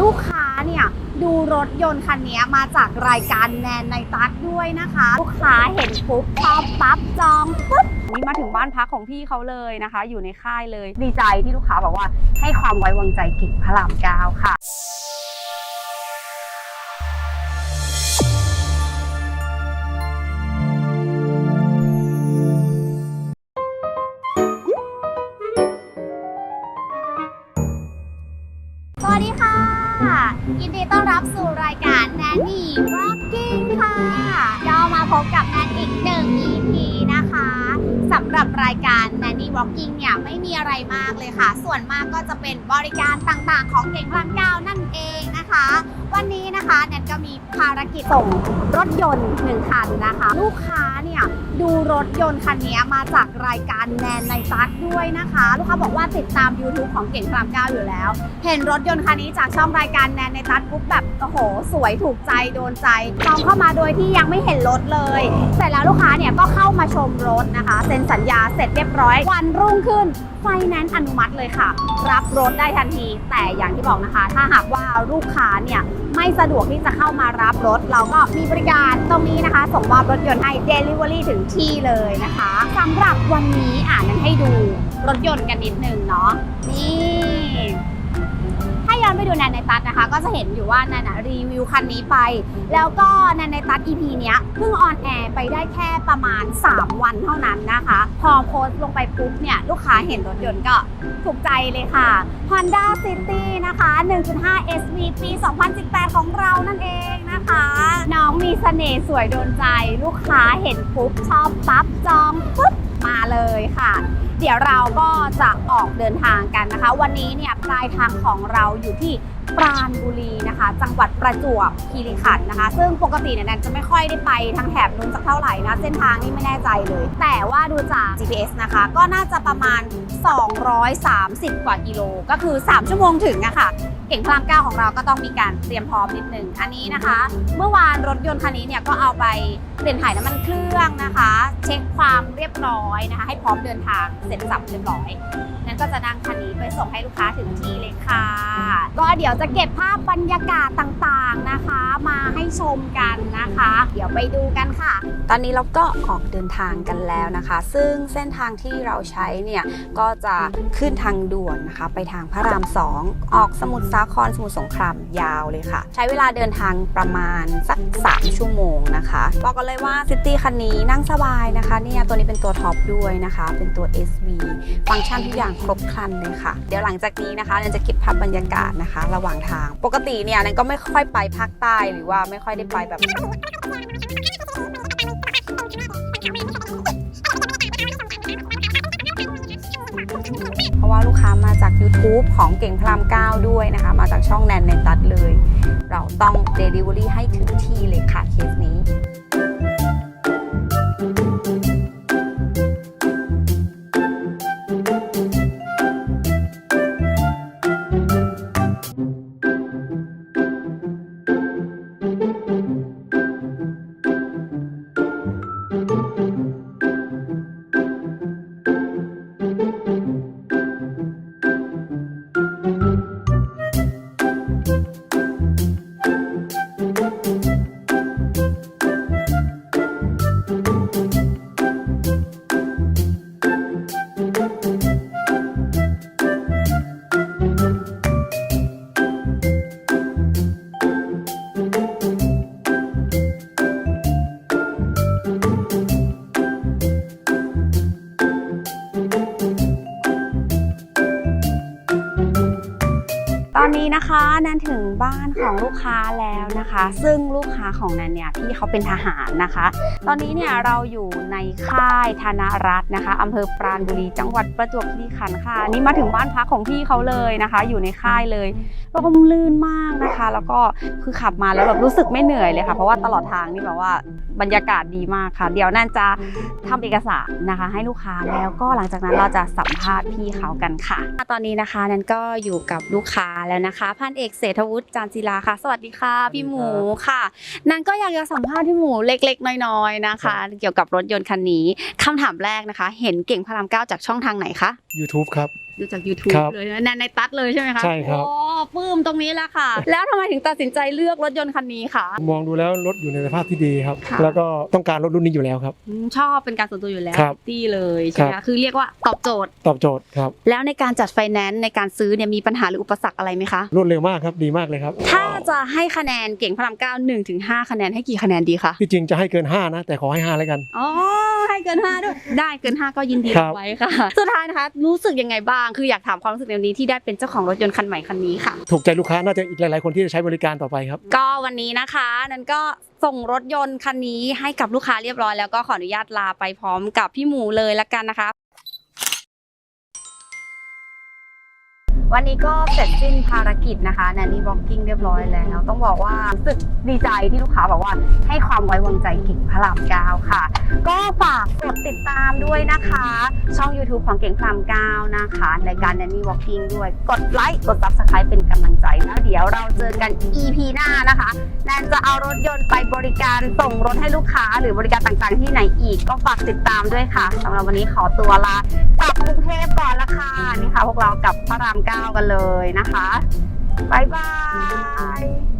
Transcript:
ลูกค้าเนี่ยดูรถยนต์คันนี้มาจากรายการแนนในตัดด้วยนะคะ ลูกค้าเห็นปุ๊บชอบปั๊บจองปุ๊บนี่มาถึงบ้านพักของพี่เขาเลยนะคะ อยู่ในค่ายเลยดีใจที่ลูกค้าบอกว่าให้ความไว้วางใจกิ่งพระรามเก้าค่ะ ดีต้อนรับสู่รายการแนนนี่ร็อกกิ้งค่ะเรามาพบกับแน สำหรับรายการ Nanny Rocking เนี่ยไม่มีอะไรมากเลยค่ะ ส่วนมากก็จะเป็นบริการต่างๆ ของเก่งพลังเก้านั่นเองนะคะ วันนี้นะคะแนนก็มีภารกิจส่งรถยนต์หนึ่งคันนะคะ ลูกค้าเนี่ยดูรถยนต์คันนี้มาจากรายการแนนในตัดด้วยนะคะ ลูกค้าบอกว่าติดตาม YouTube ของเก่งพลังเก้าอยู่แล้ว เห็นรถยนต์คันนี้จากช่องรายการแนนในตัดปุ๊บแบบโอ้โห สวยถูกใจโดนใจจองเข้ามาโดยที่ยังไม่เห็นรถเลย เสร็จแล้วลูกค้าเนี่ยก็เข้ามาชมรถนะคะเซ็นสัญญาเสร็จเรียบร้อย วันรุ่งขึ้นไฟแนนซ์อนุมัติเลยค่ะ รับรถได้ทันที แต่อย่างที่บอกนะคะ ถ้าหากว่าลูกค้าเนี่ยไม่สะดวกที่จะเข้ามารับรถ เราก็มีบริการตรงนี้นะคะ ส่งมอบรถยนต์ให้ Delivery ถึงที่เลยนะคะสำหรับวันนี้อ่านนั้นให้ดูรถยนต์กันนิดนึงเนาะนี่ ย้อนไปดูแนนในตัดนะคะ ก็จะเห็นอยู่ว่าแนนนรีวิวคันนี้ไป แล้วก็แนนในตัด EP เนี้ยเพิ่งออนแอร์ไปได้แค่ประมาณ 3 วันเท่านั้นนะคะ พอโพสต์ลงไปปุ๊บเนี่ยลูกค้าเห็นรถยนต์ก็ถูกใจเลยค่ะ Honda City นะคะ 1.5 SV ปี 2018 ของเรานั่นเองนะคะ น้องมีเสน่ห์สวยโดนใจ ลูกค้าเห็นปุ๊บชอบปั๊บจองปุ๊บ มาเลยค่ะ เดี๋ยวเราก็จะออกเดินทางกันนะคะ วันนี้เนี่ยปลายทางของเราอยู่ที่ปราณบุรีนะคะ จังหวัดประจวบคีรีขันธ์นะคะ ซึ่งปกติเนี่ยแนนจะไม่ค่อยได้ไปทางแถบนู้นสักเท่าไหร่นะ เส้นทางนี่ไม่แน่ใจเลย แต่ว่าดูจาก GPS นะคะ ก็น่าจะประมาณ 230 กว่ากิโล ก็คือ 3 ชั่วโมงถึงอะค่ะ ก่งพลามเก้าของเราก็ต้องมีการเตรียมพร้อมนิดนึงอันนี้นะคะ เมื่อวานรถยนต์คันนี้เนี่ยก็เอาไปเปลี่ยนถ่ายน้ำมันเครื่องนะคะ เช็คความเรียบร้อยนะคะ ให้พร้อมเดินทางเสร็จสับเรียบร้อยนั้นก็จะนั่งคันนี้ไปส่งให้ลูกค้าถึงที่เลยค่ะ ก็เดี๋ยวจะเก็บภาพบรรยากาศต่าง ๆนะคะ มาให้ชมกันนะคะ เดี๋ยวไปดูกันค่ะ ตอนนี้เราก็ออกเดินทางกันแล้วนะคะ ซึ่งเส้นทางที่เราใช้เนี่ยก็จะขึ้นทางด่วนนะคะ ไปทางพระราม 2 ออกสมุทรสาครสมุทรสงครามยาวเลยค่ะ ใช้เวลาเดินทางประมาณสัก 3 ชั่วโมงนะคะบอกกันเลยว่าซิตี้คันนี้นั่งสบายนะคะเนี่ยตัวนี้เป็นตัวท็อปด้วยนะคะ เป็นตัว SV ฟังก์ชันทุกอย่างครบครันเลยค่ะ เดี๋ยวหลังจากนี้นะคะเราจะเก็บภาพบรรยากาศนะคะ ระหว่างทาง ปกติเนี่ยนันก็ไม่ค่อยไปภาคใต้หรือว่าไม่ค่อยได้ไปแบบ เพราะว่าลูกค้ามาจาก YouTube ของเก่งพระราม9ด้วยนะคะ มาจากช่องแนนในตัดเลย เราต้อง Delivery ให้ถึงที่เลยค่ะเคสนี้ อนนี้นะคะแนนถึงบ้านของลูกค้าแล้วนะคะ ซึ่งลูกค้าของแนนเนี่ยพี่เขาเป็นทหารนะคะ ตอนนี้เนี่ยเราอยู่ในค่ายธนรัตน์นะคะอำเภอปราณบุรีจังหวัดประจวบคีรีขันธ์ค่ะนี่มาถึงบ้านพักของพี่เขาเลยนะคะ อยู่ในค่ายเลยลมลื่นมากนะคะ แล้วก็คือขับมาแล้วแบบรู้สึกไม่เหนื่อยเลยค่ะ เพราะว่าตลอดทางนี่แบบว่าบรรยากาศดีมากค่ะ เดี๋ยวแนนจะทำเอกสารนะคะ ให้ลูกค้าแล้วก็หลังจากนั้นเราจะสัมภาษณ์พี่เขากันค่ะ ตอนนี้นะคะแนนก็อยู่กับลูกค้าแล้วนะคะพันเอกเศรษฐวุฒิจานศิลาค่ะ สวัสดีค่ะพี่หมูค่ะ นันก็อยากจะสัมภาษณ์พี่หมูเล็ก ๆ น้อยๆนะคะ เกี่ยวกับรถยนต์คันนี้คำถามแรกนะคะ เห็นเก่งพระรามเก้าจากช่องทางไหนคะ YouTube ครับดูจาก YouTube ครับเลยนะแนนในตัดเลยใช่ไหมคะใช่ครับ โอ้ปลื้มตรงนี้แหละค่ะ แล้วทำไมถึงตัดสินใจเลือกรถยนต์คันนี้คะ มองดูแล้วรถอยู่ในสภาพที่ดีครับ ค่ะ แล้วก็ต้องการรถรุ่นนี้อยู่แล้วครับ อืมชอบเป็นการส่วนตัวอยู่แล้วครับตี้เลยใช่ไหมครัคะบ คือเรียกว่าตอบโจทย์ ตอบโจทย์ครับแล้วในการจัดไฟแนนซ์ในการซื้อเนี่ยมีปัญหาหรืออุปสรรคอะไรไหมคะ รวดเร็วมากครับดีมากเลยครับถ้าจะให้คะแนนเก่งพระรามเก้าหนึ่งถึงห้าคะแนนให้กี่คะแนนดีคะ ที่จริงจะให้เกิน 5 นะ แต่ขอให้ 5 แล้วกัน อ๋อ ให้เกินห้าด้วยได้เกินห้าก็ยินดีครับไว้ค่ะ สุดท้ายนะคะ รู้สึกยังไงบ้าง คืออยากถามความรู้สึกในวันนี้ที่ได้เป็นเจ้าของรถยนต์คันใหม่คันนี้ค่ะ ถูกใจลูกค้าน่าจะอีกหลาย ๆ คนที่จะใช้บริการต่อไปครับ ก็วันนี้นะคะนั้นก็ส่งรถยนต์คันนี้ให้กับลูกค้าเรียบร้อยแล้วก็ขออนุญาตลาไปพร้อมกับพี่หมูเลยละกันนะคะ วันนี้ก็เสร็จสิ้นภารกิจนะคะแนนนี่บล็อกกิ้งเรียบร้อยแล้ว ต้องบอกว่ารู้สึกดีใจที่ลูกค้าบอกว่าให้ความไว้วางใจเก่งพระรามเก้าค่ะ ก็ฝากกดติดตามด้วยนะคะ ช่อง YouTube ของเก่งพระรามเก้านะคะในการแนนนี่บล็อกกิ้งด้วย กดไลค์กด Subscribe เป็นกำลังใจแล้วเดี๋ยวเราเจอกัน EP หน้านะคะแนนจะเอารถยนต์ไปบริการส่งรถให้ลูกค้า หรือบริการต่างๆที่ไหนอีก ก็ฝากติดตามด้วยค่ะสำหรับวันนี้ขอตัวลากลับกรุงเทพก่อนละค่ะนี่ค่ะพวกเรากับพระรามเก้ากันเลยนะคะบายบาย